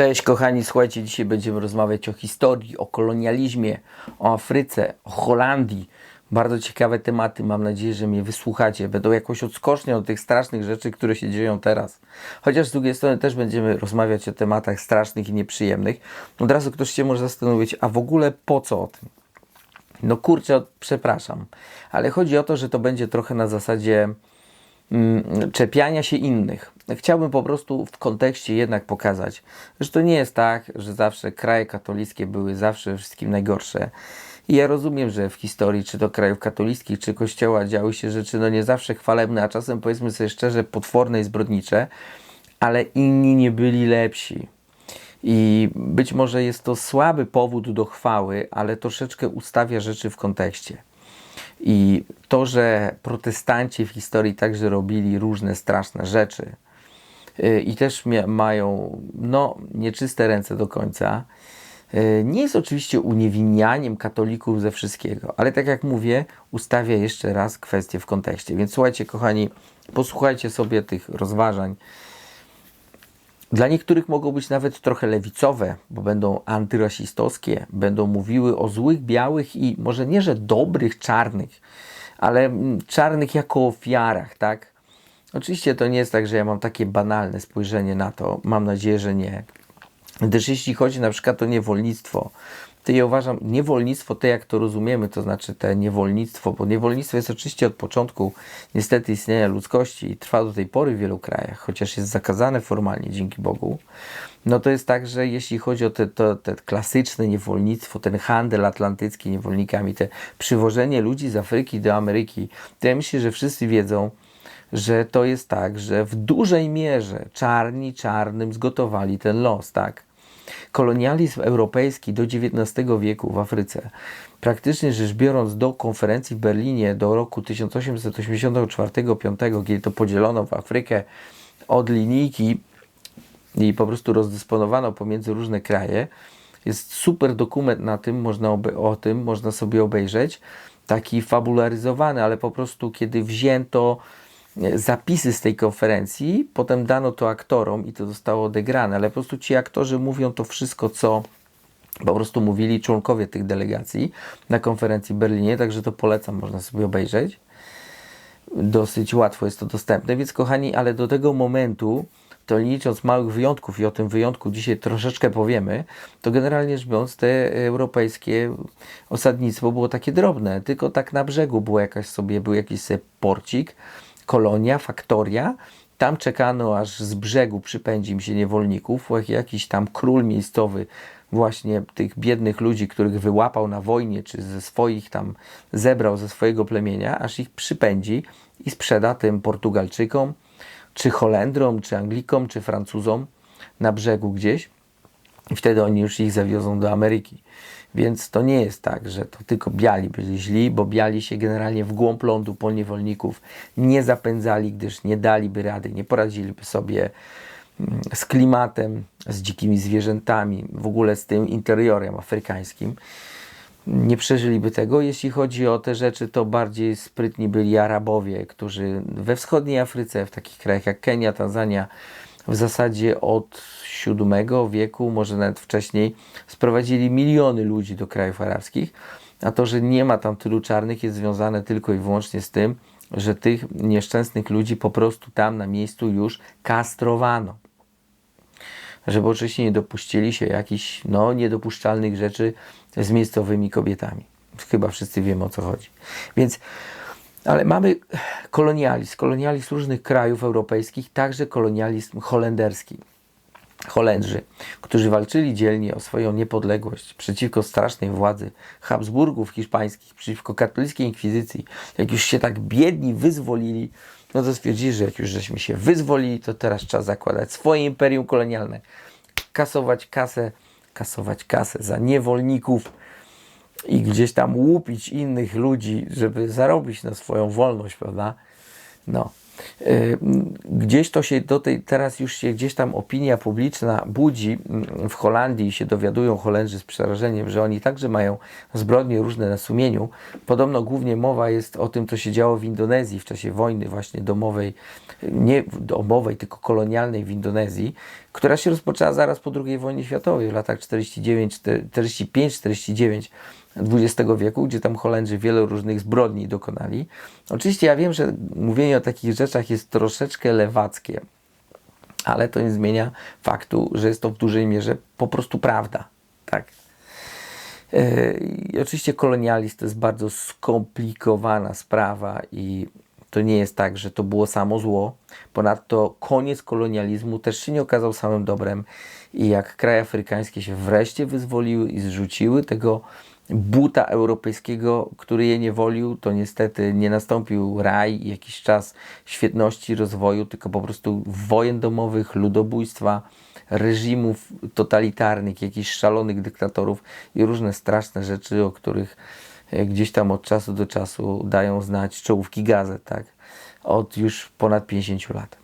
Cześć kochani, słuchajcie, dzisiaj będziemy rozmawiać o historii, o kolonializmie, o Afryce, o Holandii. Bardzo ciekawe tematy, mam nadzieję, że mnie wysłuchacie. Będą jakoś odskocznie od tych strasznych rzeczy, które się dzieją teraz. Chociaż z drugiej strony też będziemy rozmawiać o tematach strasznych i nieprzyjemnych. Od razu ktoś się może zastanowić, a w ogóle po co o tym? No kurczę, przepraszam, ale chodzi o to, że to będzie trochę na zasadzie czepiania się innych. Chciałbym po prostu w kontekście jednak pokazać, że to nie jest tak, że zawsze kraje katolickie były zawsze wszystkim najgorsze. I ja rozumiem, że w historii, czy to krajów katolickich, czy kościoła działy się rzeczy no nie zawsze chwalebne, a czasem powiedzmy sobie szczerze potworne i zbrodnicze, ale inni nie byli lepsi. I być może jest to słaby powód do chwały, ale troszeczkę ustawia rzeczy w kontekście. I to, że protestanci w historii także robili różne straszne rzeczy yy, i też mają no, nieczyste ręce do końca, yy, nie jest oczywiście uniewinnianiem katolików ze wszystkiego, ale tak jak mówię, ustawia jeszcze raz kwestię w kontekście. Więc słuchajcie, kochani, posłuchajcie sobie tych rozważań dla niektórych mogą być nawet trochę lewicowe, bo będą antyrasistowskie, będą mówiły o złych białych i może nie, że dobrych czarnych, ale mm, czarnych jako ofiarach, tak? Oczywiście to nie jest tak, że ja mam takie banalne spojrzenie na to. Mam nadzieję, że nie. Gdyż jeśli chodzi na przykład o niewolnictwo, to ja uważam, niewolnictwo, te jak to rozumiemy, to znaczy te niewolnictwo, bo niewolnictwo jest oczywiście od początku niestety istnienia ludzkości i trwa do tej pory w wielu krajach, chociaż jest zakazane formalnie, dzięki Bogu. No to jest tak, że jeśli chodzi o te, to, te klasyczne niewolnictwo, ten handel atlantycki niewolnikami, te przywożenie ludzi z Afryki do Ameryki, to ja myślę, że wszyscy wiedzą, że to jest tak, że w dużej mierze czarni czarnym zgotowali ten los, tak? Kolonializm europejski do XIX wieku w Afryce, praktycznie rzecz biorąc do konferencji w Berlinie do roku 1884-5, kiedy to podzielono w Afrykę od linijki i po prostu rozdysponowano pomiędzy różne kraje, jest super dokument na tym, można o tym można sobie obejrzeć, taki fabularyzowany, ale po prostu kiedy wzięto zapisy z tej konferencji, potem dano to aktorom i to zostało odegrane, ale po prostu ci aktorzy mówią to wszystko, co po prostu mówili członkowie tych delegacji na konferencji w Berlinie, także to polecam, można sobie obejrzeć. Dosyć łatwo jest to dostępne, więc kochani, ale do tego momentu, to licząc małych wyjątków i o tym wyjątku dzisiaj troszeczkę powiemy, to generalnie rzecz biorąc te europejskie osadnictwo było takie drobne, tylko tak na brzegu było jakaś sobie, był jakiś sobie porcik, kolonia, faktoria. Tam czekano, aż z brzegu przypędzi im się niewolników. Jakiś tam król miejscowy właśnie tych biednych ludzi, których wyłapał na wojnie, czy ze swoich tam zebrał ze swojego plemienia, aż ich przypędzi i sprzeda tym Portugalczykom, czy Holendrom, czy Anglikom, czy Francuzom na brzegu gdzieś. I wtedy oni już ich zawiozą do Ameryki. Więc to nie jest tak, że to tylko biali byli źli, bo biali się generalnie w głąb lądu po niewolników nie zapędzali, gdyż nie daliby rady, nie poradziliby sobie mm, z klimatem, z dzikimi zwierzętami, w ogóle z tym interiorem afrykańskim. Nie przeżyliby tego. Jeśli chodzi o te rzeczy, to bardziej sprytni byli Arabowie, którzy we wschodniej Afryce, w takich krajach jak Kenia, Tanzania, w zasadzie od VII wieku, może nawet wcześniej, sprowadzili miliony ludzi do krajów arabskich. A to, że nie ma tam tylu czarnych, jest związane tylko i wyłącznie z tym, że tych nieszczęsnych ludzi po prostu tam na miejscu już kastrowano. Żeby oczywiście nie dopuścili się jakichś no, niedopuszczalnych rzeczy z miejscowymi kobietami. Chyba wszyscy wiemy o co chodzi. Więc ale mamy kolonializm, kolonializm różnych krajów europejskich, także kolonializm holenderski. Holendrzy, którzy walczyli dzielnie o swoją niepodległość przeciwko strasznej władzy Habsburgów hiszpańskich, przeciwko katolickiej inkwizycji, jak już się tak biedni wyzwolili, no to stwierdzili, że jak już żeśmy się wyzwolili, to teraz trzeba zakładać swoje imperium kolonialne, kasować kasę, kasować kasę za niewolników, i gdzieś tam łupić innych ludzi, żeby zarobić na swoją wolność, prawda? No. Y, gdzieś to się do tej, teraz już się gdzieś tam opinia publiczna budzi mm, w Holandii i się dowiadują Holendrzy z przerażeniem, że oni także mają zbrodnie różne na sumieniu. Podobno głównie mowa jest o tym, co się działo w Indonezji w czasie wojny właśnie domowej, nie domowej, tylko kolonialnej w Indonezji, która się rozpoczęła zaraz po II wojnie światowej w latach 45-49 XX wieku, gdzie tam Holendrzy wiele różnych zbrodni dokonali. Oczywiście ja wiem, że mówienie o takich rzeczach jest troszeczkę lewackie, ale to nie zmienia faktu, że jest to w dużej mierze po prostu prawda. Tak. I oczywiście kolonializm to jest bardzo skomplikowana sprawa i to nie jest tak, że to było samo zło. Ponadto koniec kolonializmu też się nie okazał samym dobrem i jak kraje afrykańskie się wreszcie wyzwoliły i zrzuciły tego buta europejskiego, który je niewolił, to niestety nie nastąpił raj, jakiś czas świetności rozwoju, tylko po prostu wojen domowych, ludobójstwa, reżimów totalitarnych, jakichś szalonych dyktatorów i różne straszne rzeczy, o których e, gdzieś tam od czasu do czasu dają znać czołówki gazet, tak? Od już ponad 50 lat.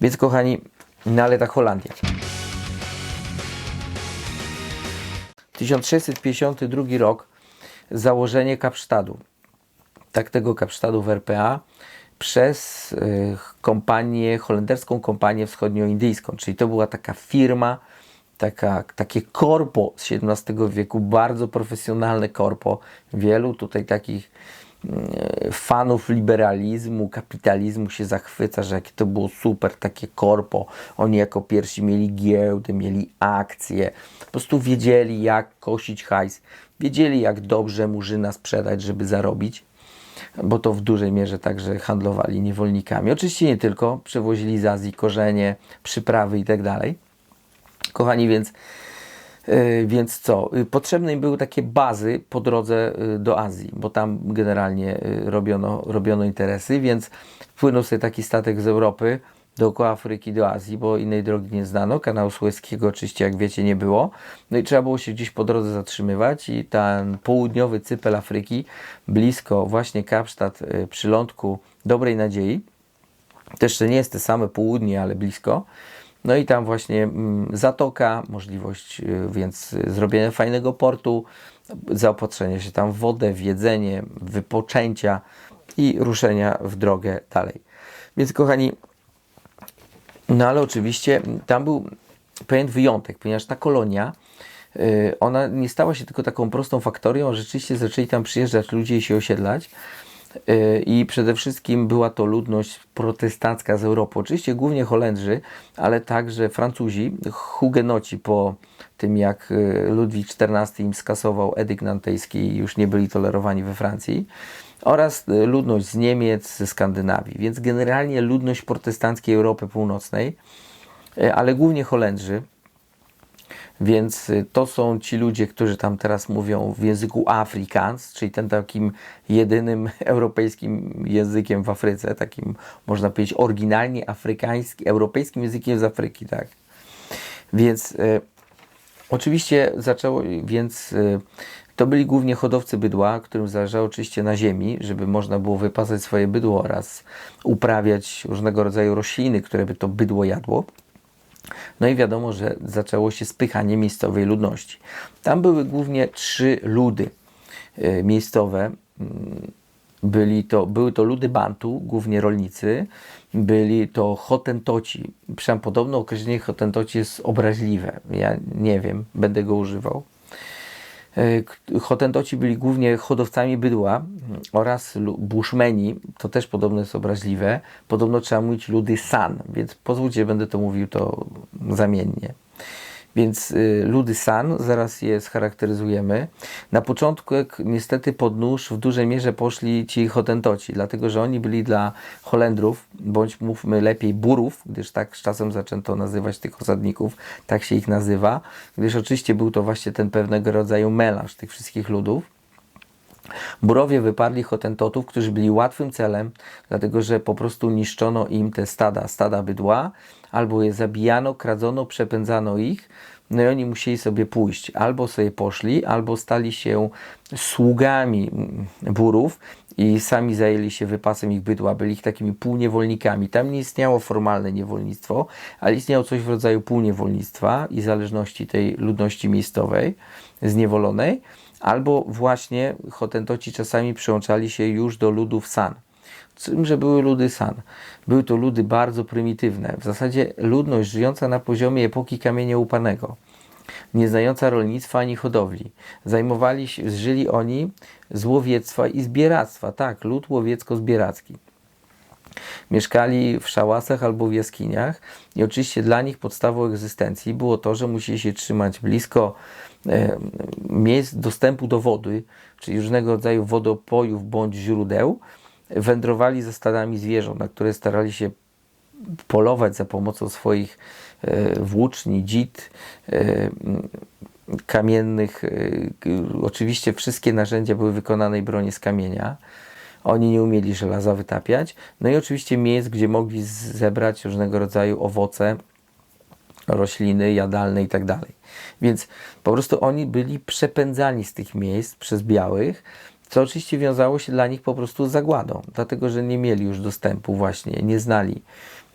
Więc kochani, no ale ta Holandia. 1652 rok założenie Kapsztadu. Tak tego Kapsztadu w RPA przez y, kompanię, holenderską kompanię wschodnioindyjską, czyli to była taka firma, taka, takie korpo z XVII wieku, bardzo profesjonalne korpo. Wielu tutaj takich fanów liberalizmu, kapitalizmu się zachwyca, że jakie to było super, takie korpo. Oni jako pierwsi mieli giełdę, mieli akcje, po prostu wiedzieli jak kosić hajs, wiedzieli jak dobrze murzyna sprzedać, żeby zarobić bo to w dużej mierze także handlowali niewolnikami. Oczywiście nie tylko, przewozili z Azji korzenie, przyprawy itd. Tak Kochani, więc, więc co? Yy, potrzebne im były takie bazy po drodze yy, do Azji, bo tam generalnie y, robiono, robiono interesy, więc wpłynął sobie taki statek z Europy, dookoła Afryki do Azji, bo innej drogi nie znano. Kanału Suezkiego oczywiście, jak wiecie, nie było. No i trzeba było się gdzieś po drodze zatrzymywać i ten południowy cypel Afryki, blisko właśnie Kapsztad, y, przy lądku Dobrej Nadziei, to nie jest te same południe, ale blisko. No i tam właśnie mm, zatoka, możliwość y, więc zrobienia fajnego portu, zaopatrzenia się tam w wodę, w jedzenie, wypoczęcia i ruszenia w drogę dalej. Więc kochani, no ale oczywiście tam był pewien wyjątek, ponieważ ta kolonia, y, ona nie stała się tylko taką prostą faktorią, rzeczywiście zaczęli tam przyjeżdżać ludzie i się osiedlać. Y, I przede wszystkim była to ludność protestancka z Europy. Oczywiście głównie Holendrzy, ale także Francuzi, hugenoci po tym jak y, Ludwik XIV im skasował edykt nantejski i już nie byli tolerowani we Francji oraz y, ludność z Niemiec, ze Skandynawii. Więc generalnie ludność protestanckiej Europy Północnej, ale głównie Holendrzy. Więc y, to są ci ludzie, którzy tam teraz mówią w języku Afrikaans, czyli ten takim jedynym europejskim językiem w Afryce, takim można powiedzieć oryginalnie afrykańskim, europejskim językiem z Afryki, tak. Więc y, oczywiście zaczęło, więc y, to byli głównie hodowcy bydła, którym zależało oczywiście na ziemi, żeby można było wypasać swoje bydło oraz uprawiać różnego rodzaju rośliny, które by to bydło jadło. No i wiadomo, że zaczęło się spychanie miejscowej ludności. Tam były głównie trzy ludy e, miejscowe. Mm, byli to, były to ludy Bantu, głównie rolnicy, byli to Hotentoci. Przynajmniej podobno określenie Hotentoci jest obraźliwe. Ja nie wiem, będę go używał. E, Hotentoci byli głównie hodowcami bydła oraz bushmeni, to też podobno jest obraźliwe. Podobno trzeba mówić ludy san, więc pozwólcie, będę to mówił to zamiennie. Więc y, ludy San, zaraz je scharakteryzujemy. Na początku niestety pod nóż w dużej mierze poszli ci Hotentoci, dlatego że oni byli dla Holendrów, bądź mówmy lepiej Burów, gdyż tak z czasem zaczęto nazywać tych osadników, tak się ich nazywa, gdyż oczywiście był to właśnie ten pewnego rodzaju melanż tych wszystkich ludów. Burowie wyparli Hotentotów, którzy byli łatwym celem, dlatego że po prostu niszczono im te stada, stada bydła, albo je zabijano, kradzono, przepędzano ich, no i oni musieli sobie pójść. Albo sobie poszli, albo stali się sługami burów i sami zajęli się wypasem ich bydła, byli ich takimi półniewolnikami. Tam nie istniało formalne niewolnictwo, ale istniało coś w rodzaju półniewolnictwa i zależności tej ludności miejscowej, zniewolonej albo właśnie Hotentoci czasami przyłączali się już do ludów San. Czymże były ludy San? Były to ludy bardzo prymitywne, w zasadzie ludność żyjąca na poziomie epoki kamienia upanego, nie znająca rolnictwa ani hodowli. Zajmowali się, żyli oni z łowiectwa i zbieractwa, tak, lud łowiecko-zbieracki. Mieszkali w szałasach albo w jaskiniach i oczywiście dla nich podstawą egzystencji było to, że musieli się trzymać blisko e, miejsc dostępu do wody, czyli różnego rodzaju wodopojów bądź źródeł. Wędrowali ze stadami zwierząt, na które starali się polować za pomocą swoich e, włóczni, dzid, e, kamiennych. Oczywiście wszystkie narzędzia były wykonane i z kamienia. Oni nie umieli żelaza wytapiać. No i oczywiście miejsc, gdzie mogli zebrać różnego rodzaju owoce, rośliny jadalne i tak dalej. Więc po prostu oni byli przepędzani z tych miejsc przez białych, co oczywiście wiązało się dla nich po prostu z zagładą, dlatego że nie mieli już dostępu właśnie, nie znali,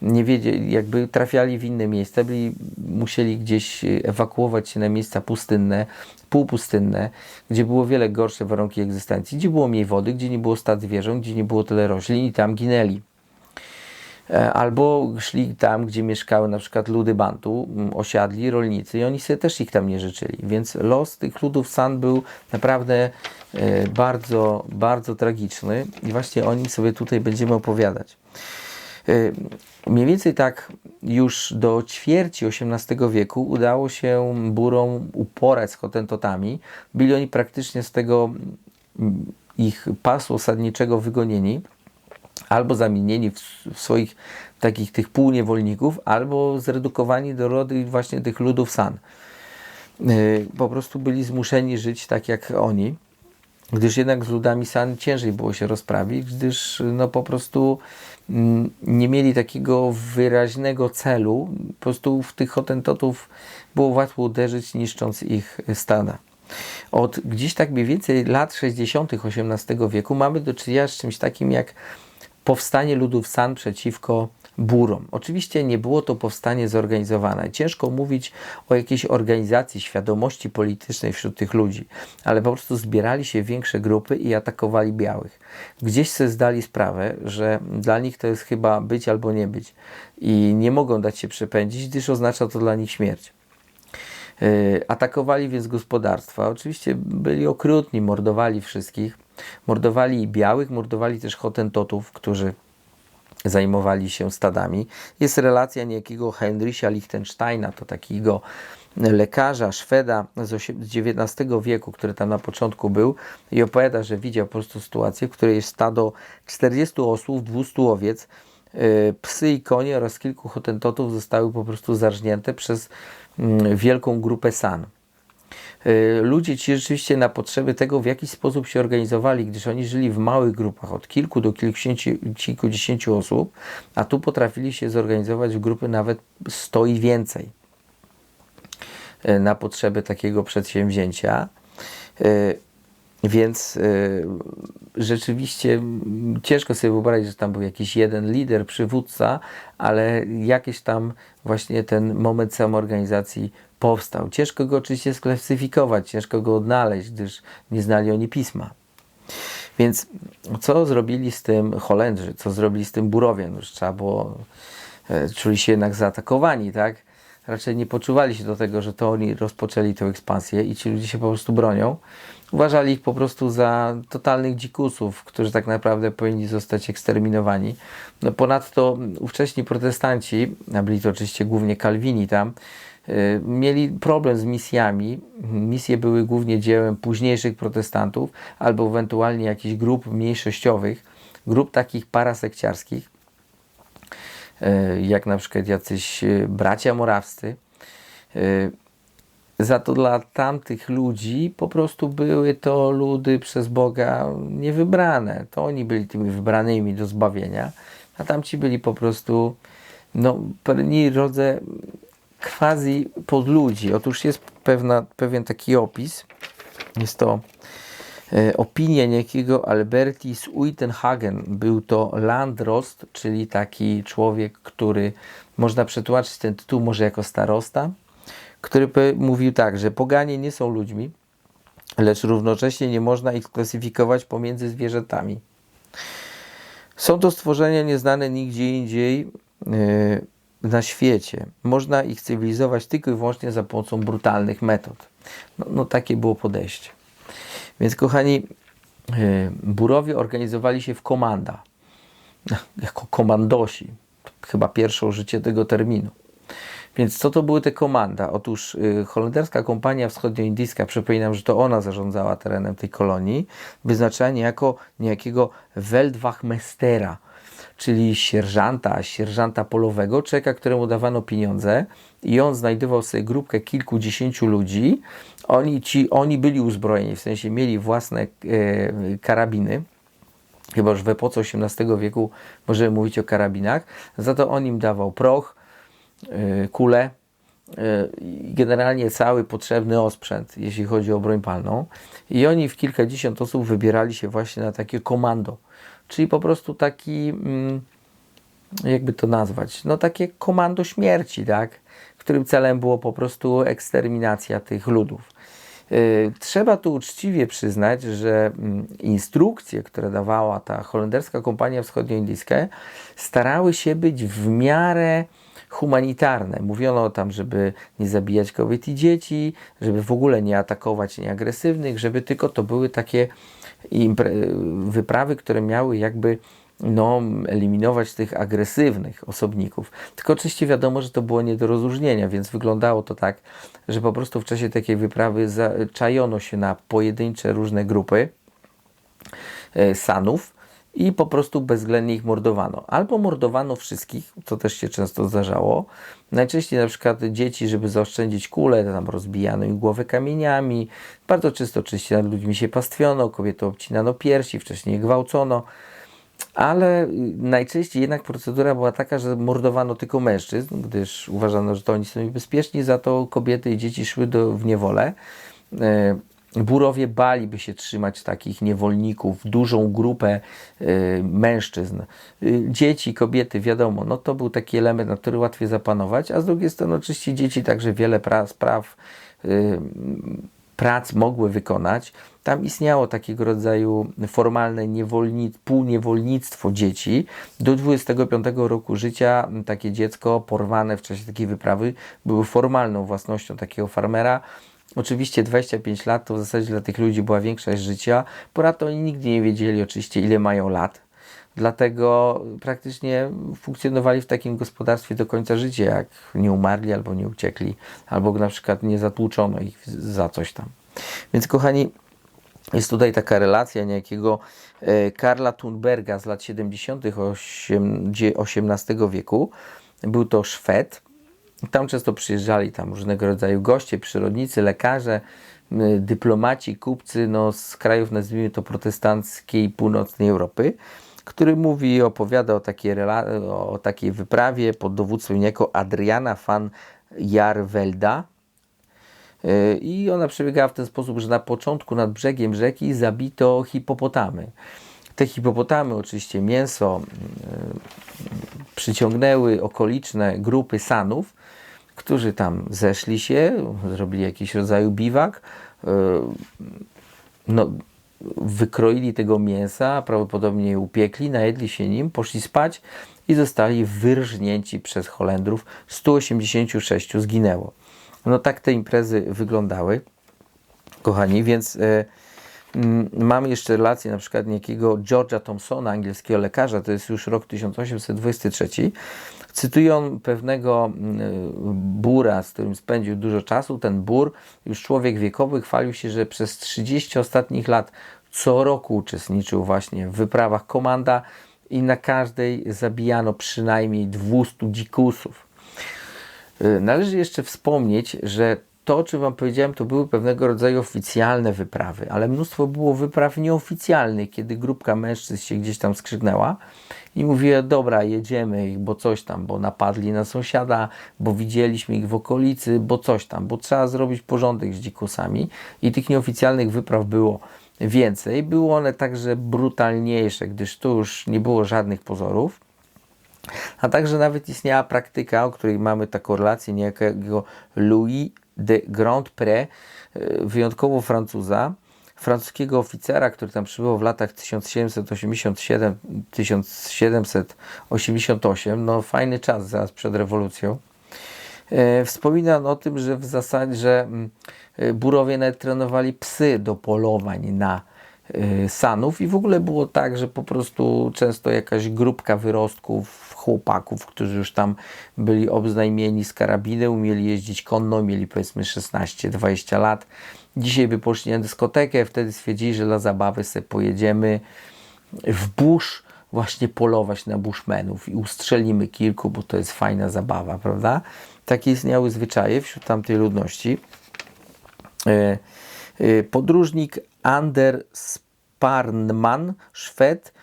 nie wiedzieli, jakby trafiali w inne miejsca, byli, musieli gdzieś ewakuować się na miejsca pustynne, półpustynne, gdzie było wiele gorsze warunki egzystencji, gdzie było mniej wody, gdzie nie było stad zwierząt, gdzie nie było tyle roślin i tam ginęli. E, albo szli tam, gdzie mieszkały na przykład ludy Bantu, osiadli rolnicy i oni sobie też ich tam nie życzyli. Więc los tych ludów San był naprawdę e, bardzo, bardzo tragiczny i właśnie o nim sobie tutaj będziemy opowiadać. E, mniej więcej tak już do ćwierci XVIII wieku udało się Burom uporać z hotentotami. Byli oni praktycznie z tego ich pasu osadniczego wygonieni albo zamienieni w, w swoich takich tych półniewolników, albo zredukowani do rody właśnie tych ludów San. Y, po prostu byli zmuszeni żyć tak jak oni, gdyż jednak z ludami San ciężej było się rozprawić, gdyż no po prostu mm, nie mieli takiego wyraźnego celu. Po prostu w tych hotentotów było łatwo uderzyć, niszcząc ich stada. Od gdzieś tak mniej więcej lat 60. XVIII wieku mamy do czynienia z czymś takim jak powstanie ludów San przeciwko Burom. Oczywiście nie było to powstanie zorganizowane. Ciężko mówić o jakiejś organizacji świadomości politycznej wśród tych ludzi, ale po prostu zbierali się większe grupy i atakowali białych. Gdzieś sobie zdali sprawę, że dla nich to jest chyba być albo nie być i nie mogą dać się przepędzić, gdyż oznacza to dla nich śmierć. Yy, atakowali więc gospodarstwa. Oczywiście byli okrutni, mordowali wszystkich Mordowali białych, mordowali też hotentotów, którzy zajmowali się stadami. Jest relacja niejakiego Heinricha Lichtensteina, to takiego lekarza, Szweda z XIX wieku, który tam na początku był i opowiada, że widział po prostu sytuację, w której jest stado 40 osłów, 200 owiec, y, psy i konie oraz kilku hotentotów zostały po prostu zarżnięte przez mm, wielką grupę san. Y, ludzie ci rzeczywiście na potrzeby tego w jakiś sposób się organizowali, gdyż oni żyli w małych grupach od kilku do kilkudziesięciu osób, a tu potrafili się zorganizować w grupy nawet 100 i więcej y, na potrzeby takiego przedsięwzięcia. Więc y, rzeczywiście ciężko sobie wyobrazić, że tam był jakiś jeden lider, przywódca, ale jakiś tam właśnie ten moment samoorganizacji powstał. Ciężko go oczywiście sklasyfikować, ciężko go odnaleźć, gdyż nie znali oni pisma. Więc co zrobili z tym Holendrzy, co zrobili z tym Burowie? No już trzeba było, e, czuli się jednak zaatakowani, tak? Raczej nie poczuwali się do tego, że to oni rozpoczęli tę ekspansję i ci ludzie się po prostu bronią. Uważali ich po prostu za totalnych dzikusów, którzy tak naprawdę powinni zostać eksterminowani. No ponadto ówcześni protestanci, a byli to oczywiście głównie Kalwini tam, Y, mieli problem z misjami. Misje były głównie dziełem późniejszych protestantów albo ewentualnie jakichś grup mniejszościowych, grup takich parasekciarskich, y, jak na przykład jacyś y, bracia morawscy. Za to dla tamtych ludzi po prostu były to ludy przez Boga niewybrane. To oni byli tymi wybranymi do zbawienia, a tamci byli po prostu no, pewni rodze quasi podludzi. Otóż jest pewna, pewien taki opis. Jest to e, opinia niejakiego Albertis Uitenhagen. Był to Landrost, czyli taki człowiek, który można przetłumaczyć ten tytuł może jako starosta, który mówił tak, że poganie nie są ludźmi, lecz równocześnie nie można ich klasyfikować pomiędzy zwierzętami. Są to stworzenia nieznane nigdzie indziej yy, na świecie. Można ich cywilizować tylko i wyłącznie za pomocą brutalnych metod. No, no takie było podejście. Więc kochani, yy, Burowie organizowali się w komanda, jako komandosi. Chyba pierwsze użycie tego terminu. Więc co to były te komanda? Otóż y, holenderska kompania wschodnioindyjska, przypominam, że to ona zarządzała terenem tej kolonii, wyznaczała niejako niejakiego Weltwachmestera, czyli sierżanta, sierżanta polowego, człowieka, któremu dawano pieniądze i on znajdował sobie grupkę kilkudziesięciu ludzi. Oni, ci, oni byli uzbrojeni, w sensie mieli własne e, karabiny, chyba już w epoce XVIII wieku możemy mówić o karabinach, za to on im dawał proch, kule y, i generalnie cały potrzebny osprzęt, jeśli chodzi o broń palną. I oni w kilkadziesiąt osób wybierali się właśnie na takie komando, czyli po prostu taki, mm, jakby to nazwać, no takie komando śmierci, tak? którym celem było po prostu eksterminacja tych ludów. Y, trzeba tu uczciwie przyznać, że mm, instrukcje, które dawała ta holenderska kompania wschodnioindyjska, starały się być w miarę humanitarne. Mówiono tam, żeby nie zabijać kobiet i dzieci, żeby w ogóle nie atakować nieagresywnych, żeby tylko to były takie wyprawy, które miały jakby no, eliminować tych agresywnych osobników. Tylko oczywiście wiadomo, że to było nie do rozróżnienia, więc wyglądało to tak, że po prostu w czasie takiej wyprawy czajono się na pojedyncze różne grupy e, sanów i po prostu bezwzględnie ich mordowano. Albo mordowano wszystkich, co też się często zdarzało. Najczęściej na przykład dzieci, żeby zaoszczędzić kulę, tam rozbijano ich głowę kamieniami. Bardzo często oczywiście nad ludźmi się pastwiono, kobiety obcinano piersi, wcześniej gwałcono. Ale najczęściej jednak procedura była taka, że mordowano tylko mężczyzn, gdyż uważano, że to oni są niebezpieczni, za to kobiety i dzieci szły do, w niewolę. Burowie baliby się trzymać takich niewolników, dużą grupę y, mężczyzn. Y, dzieci, kobiety, wiadomo, no to był taki element, na który łatwiej zapanować, a z drugiej strony oczywiście dzieci także wiele praw, praw y, prac mogły wykonać. Tam istniało takiego rodzaju formalne niewolni, półniewolnictwo dzieci. Do 25 roku życia takie dziecko porwane w czasie takiej wyprawy było formalną własnością takiego farmera. Oczywiście 25 lat to w zasadzie dla tych ludzi była większość życia. Ponadto oni nigdy nie wiedzieli oczywiście ile mają lat. Dlatego praktycznie funkcjonowali w takim gospodarstwie do końca życia, jak nie umarli albo nie uciekli, albo na przykład nie zatłuczono ich za coś tam. Więc kochani, jest tutaj taka relacja niejakiego e, Karla Thunberga z lat 70. XVIII wieku. Był to Szwed, tam często przyjeżdżali tam różnego rodzaju goście, przyrodnicy, lekarze, dyplomaci, kupcy no, z krajów, nazwijmy to, protestanckiej północnej Europy, który mówi i opowiada o takiej, o takiej wyprawie pod dowództwem niejako Adriana van Jarvelda. Y, I ona przebiegała w ten sposób, że na początku nad brzegiem rzeki zabito hipopotamy. Te hipopotamy, oczywiście mięso, przyciągnęły okoliczne grupy sanów, którzy tam zeszli się, zrobili jakiś rodzaj biwak, e, no, wykroili tego mięsa, prawdopodobnie je upiekli, najedli się nim, poszli spać i zostali wyrżnięci przez Holendrów. 186 zginęło. No tak te imprezy wyglądały, kochani, więc e, m, mamy jeszcze relację na przykład niejakiego George'a Thompsona, angielskiego lekarza, to jest już rok 1823, Cytuję on pewnego mm, bura, z którym spędził dużo czasu. Ten bór, już człowiek wiekowy, chwalił się, że przez 30 ostatnich lat co roku uczestniczył właśnie w wyprawach komanda i na każdej zabijano przynajmniej 200 dzikusów. Y, należy jeszcze wspomnieć, że to, o czym Wam powiedziałem, to były pewnego rodzaju oficjalne wyprawy, ale mnóstwo było wypraw nieoficjalnych, kiedy grupka mężczyzn się gdzieś tam skrzydnęła i mówiła, dobra, jedziemy ich, bo coś tam, bo napadli na sąsiada, bo widzieliśmy ich w okolicy, bo coś tam, bo trzeba zrobić porządek z dzikusami i tych nieoficjalnych wypraw było więcej. Były one także brutalniejsze, gdyż tu już nie było żadnych pozorów. A także nawet istniała praktyka, o której mamy taką relację niejakiego Louis de Grand Pré, e, wyjątkowo Francuza, francuskiego oficera, który tam przybył w latach 1787-1788, no fajny czas zaraz przed rewolucją. E, Wspomina on o tym, że w zasadzie, że mm, e, Burowie nawet trenowali psy do polowań na sanów i w ogóle było tak, że po prostu często jakaś grupka wyrostków, chłopaków, którzy już tam byli obznajmieni z karabiny, umieli jeździć konno, mieli powiedzmy 16-20 lat. Dzisiaj by poszli na dyskotekę, wtedy stwierdzili, że dla zabawy sobie pojedziemy w burz właśnie polować na bushmenów i ustrzelimy kilku, bo to jest fajna zabawa, prawda? Takie istniały zwyczaje wśród tamtej ludności. E, e, Podróżnik Ander Sparnman, Szwed,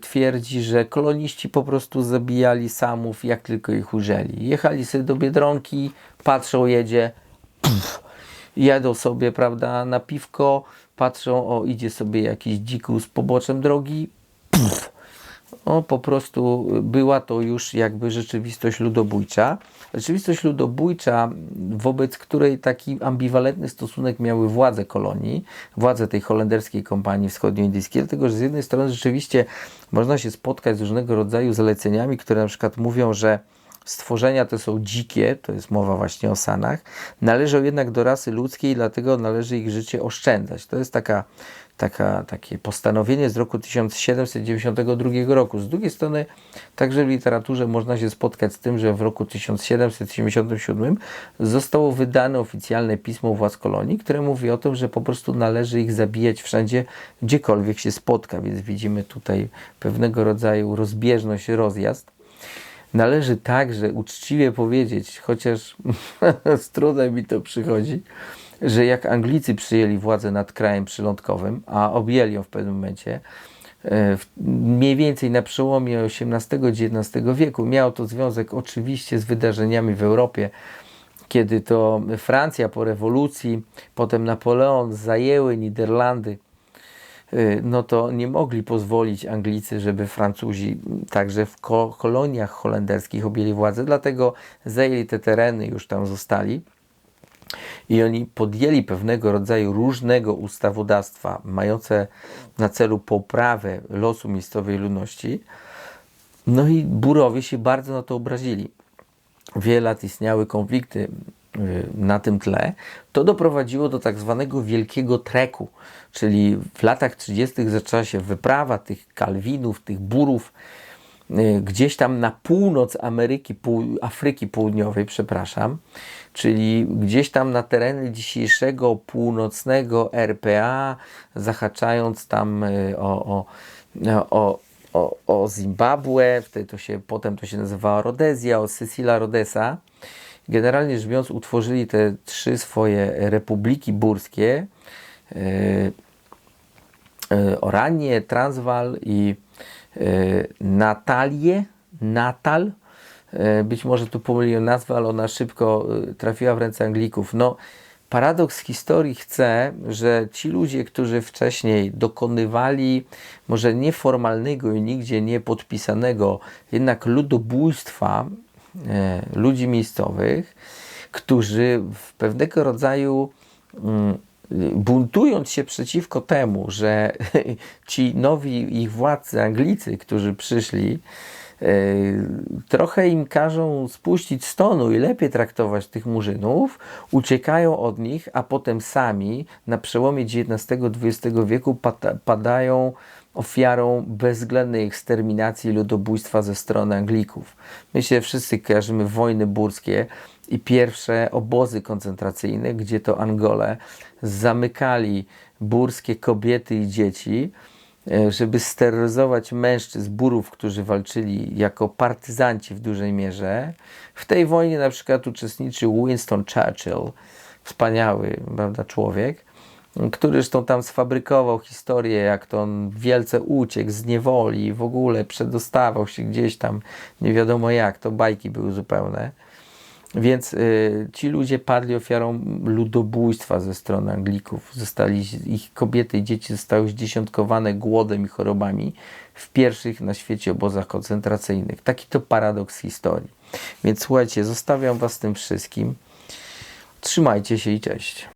twierdzi, że koloniści po prostu zabijali samów, jak tylko ich ujrzeli. Jechali sobie do Biedronki, patrzą, jedzie, puf, jadą sobie, prawda, na piwko, patrzą, o, idzie sobie jakiś dzikus poboczem drogi, puf, o, po prostu była to już jakby rzeczywistość ludobójcza. Rzeczywistość ludobójcza, wobec której taki ambiwalentny stosunek miały władze kolonii, władze tej holenderskiej kompanii wschodnioindyjskiej, dlatego że z jednej strony rzeczywiście można się spotkać z różnego rodzaju zaleceniami, które na przykład mówią, że stworzenia te są dzikie, to jest mowa właśnie o sanach, należą jednak do rasy ludzkiej, dlatego należy ich życie oszczędzać. To jest taka, taka, takie postanowienie z roku 1792 roku. Z drugiej strony, także w literaturze można się spotkać z tym, że w roku 1777 zostało wydane oficjalne pismo władz kolonii, które mówi o tym, że po prostu należy ich zabijać wszędzie, gdziekolwiek się spotka, więc widzimy tutaj pewnego rodzaju rozbieżność, rozjazd. Należy także uczciwie powiedzieć, chociaż z trudem mi to przychodzi, że jak Anglicy przyjęli władzę nad krajem przylądkowym, a objęli ją w pewnym momencie, e, mniej więcej na przełomie XVIII-XIX wieku, miało to związek oczywiście z wydarzeniami w Europie, kiedy to Francja po rewolucji, potem Napoleon zajęły Niderlandy, no to nie mogli pozwolić Anglicy, żeby Francuzi także w ko- koloniach holenderskich objęli władzę, dlatego zajęli te tereny, już tam zostali. I oni podjęli pewnego rodzaju różnego ustawodawstwa mające na celu poprawę losu miejscowej ludności. No i Burowie się bardzo na to obrazili. Wiele lat istniały konflikty y, na tym tle. To doprowadziło do tak zwanego wielkiego treku, czyli w latach 30. zaczęła się wyprawa tych Kalwinów, tych Burów, y, gdzieś tam na północ Ameryki, Afryki Południowej, przepraszam, czyli gdzieś tam na tereny dzisiejszego północnego RPA, zahaczając tam y, o, o, o, o, Zimbabwe, wtedy to się, potem to się nazywała Rhodezja, o Cecilia Rhodesa. Generalnie rzecz biorąc, utworzyli te trzy swoje republiki burskie. y, y, Oranie, Transwal i y, Natalię, Natal. Być może tu pomyliłem nazwę, ale ona szybko trafiła w ręce Anglików. No, paradoks historii chce, że ci ludzie, którzy wcześniej dokonywali może nieformalnego i nigdzie nie podpisanego, jednak ludobójstwa e, ludzi miejscowych, którzy w pewnego rodzaju mm, buntując się przeciwko temu, że ci nowi ich władcy Anglicy, którzy przyszli, e, trochę im każą spuścić stonu i lepiej traktować tych murzynów, uciekają od nich, a potem sami na przełomie XIX-XX wieku pada- padają ofiarą bezwzględnej eksterminacji i ludobójstwa ze strony Anglików. Myślę, że wszyscy kojarzymy wojny burskie i pierwsze obozy koncentracyjne, gdzie to Angole zamykali burskie kobiety i dzieci, e, żeby steroryzować mężczyzn, burów, którzy walczyli jako partyzanci w dużej mierze. W tej wojnie na przykład uczestniczył Winston Churchill, wspaniały prawda, człowiek, który zresztą tam sfabrykował historię, jak to on wielce uciekł z niewoli w ogóle przedostawał się gdzieś tam, nie wiadomo jak, to bajki były zupełne. Więc y, ci ludzie padli ofiarą ludobójstwa ze strony Anglików. Zostali, ich kobiety i dzieci zostały zdziesiątkowane głodem i chorobami w pierwszych na świecie obozach koncentracyjnych. Taki to paradoks historii. Więc słuchajcie, zostawiam Was z tym wszystkim. Trzymajcie się i cześć.